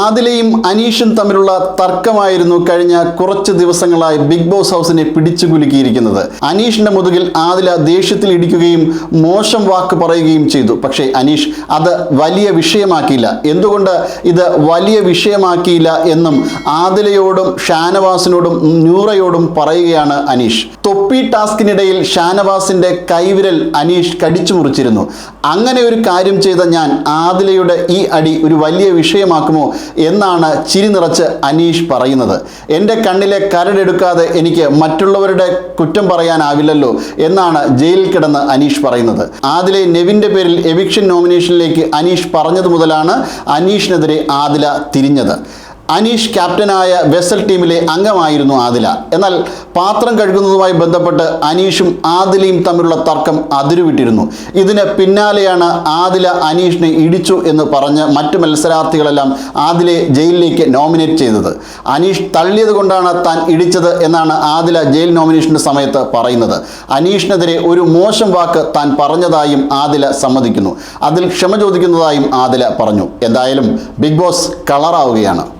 ആദിലയും അനീഷും തമ്മിലുള്ള തർക്കമായിരുന്നു കഴിഞ്ഞ കുറച്ച് ദിവസങ്ങളായി ബിഗ് ബോസ് ഹൗസിനെ പിടിച്ചു കുലുക്കിയിരിക്കുന്നത് അനീഷിന്റെ മുതുകിൽ ആദില ദേഷ്യത്തിൽ ഇടിക്കുകയും മോശം വാക്ക് പറയുകയും ചെയ്തു. പക്ഷേ അനീഷ് അത് വലിയ വിഷയമാക്കിയില്ല. എന്തുകൊണ്ട് ഇത് വലിയ വിഷയമാക്കിയില്ല എന്നും ആദിലയോടും ഷാനവാസിനോടും നൂറയോടും പറയുകയാണ് അനീഷ്. തൊപ്പി ടാസ്കിനിടയിൽ ഷാനവാസിന്റെ കൈവിരൽ അനീഷ് കടിച്ചു മുറിച്ചിരുന്നു. അങ്ങനെ ഒരു കാര്യം ചെയ്ത ഞാൻ ആദിലയുടെ ഈ അടി ഒരു വലിയ വിഷയമാക്കുമോ എന്നാണ് ചിരി നിറച്ച് അനീഷ് പറയുന്നത്. എന്റെ കണ്ണിലെ കരടെടുക്കാതെ എനിക്ക് മറ്റുള്ളവരുടെ കുറ്റം പറയാനാവില്ലല്ലോ എന്നാണ് ജയിലിൽ കിടന്ന് അനീഷ് പറയുന്നത്. ആദിലെ നെവിന്റെ പേരിൽ എവിക്ഷൻ നോമിനേഷനിലേക്ക് അനീഷ് പറഞ്ഞത് മുതലാണ് അനീഷിനെതിരെ ആദില തിരിഞ്ഞത്. അനീഷ് ക്യാപ്റ്റനായ വെസൽ ടീമിലെ അംഗമായിരുന്നു ആദില. എന്നാൽ പാത്രം കഴുകുന്നതുമായി ബന്ധപ്പെട്ട് അനീഷും ആദിലയും തമ്മിലുള്ള തർക്കം അതിരുവിട്ടിരുന്നു. ഇതിന് പിന്നാലെയാണ് ആദില അനീഷിനെ ഇടിച്ചു എന്ന് പറഞ്ഞ് മറ്റു മത്സരാർത്ഥികളെല്ലാം ആദിലെ ജയിലിലേക്ക് നോമിനേറ്റ് ചെയ്തത്. അനീഷ് തള്ളിയത് കൊണ്ടാണ് താൻ ഇടിച്ചത് എന്നാണ് ആദില ജയിൽ നോമിനേഷന്റെ സമയത്ത് പറയുന്നത്. അനീഷിനെതിരെ ഒരു മോശം വാക്ക് താൻ പറഞ്ഞതായും ആദില സമ്മതിക്കുന്നു. അതിൽ ക്ഷമ ചോദിക്കുന്നതായും ആദില പറഞ്ഞു. എന്തായാലും ബിഗ് ബോസ് കളറാവുകയാണ്.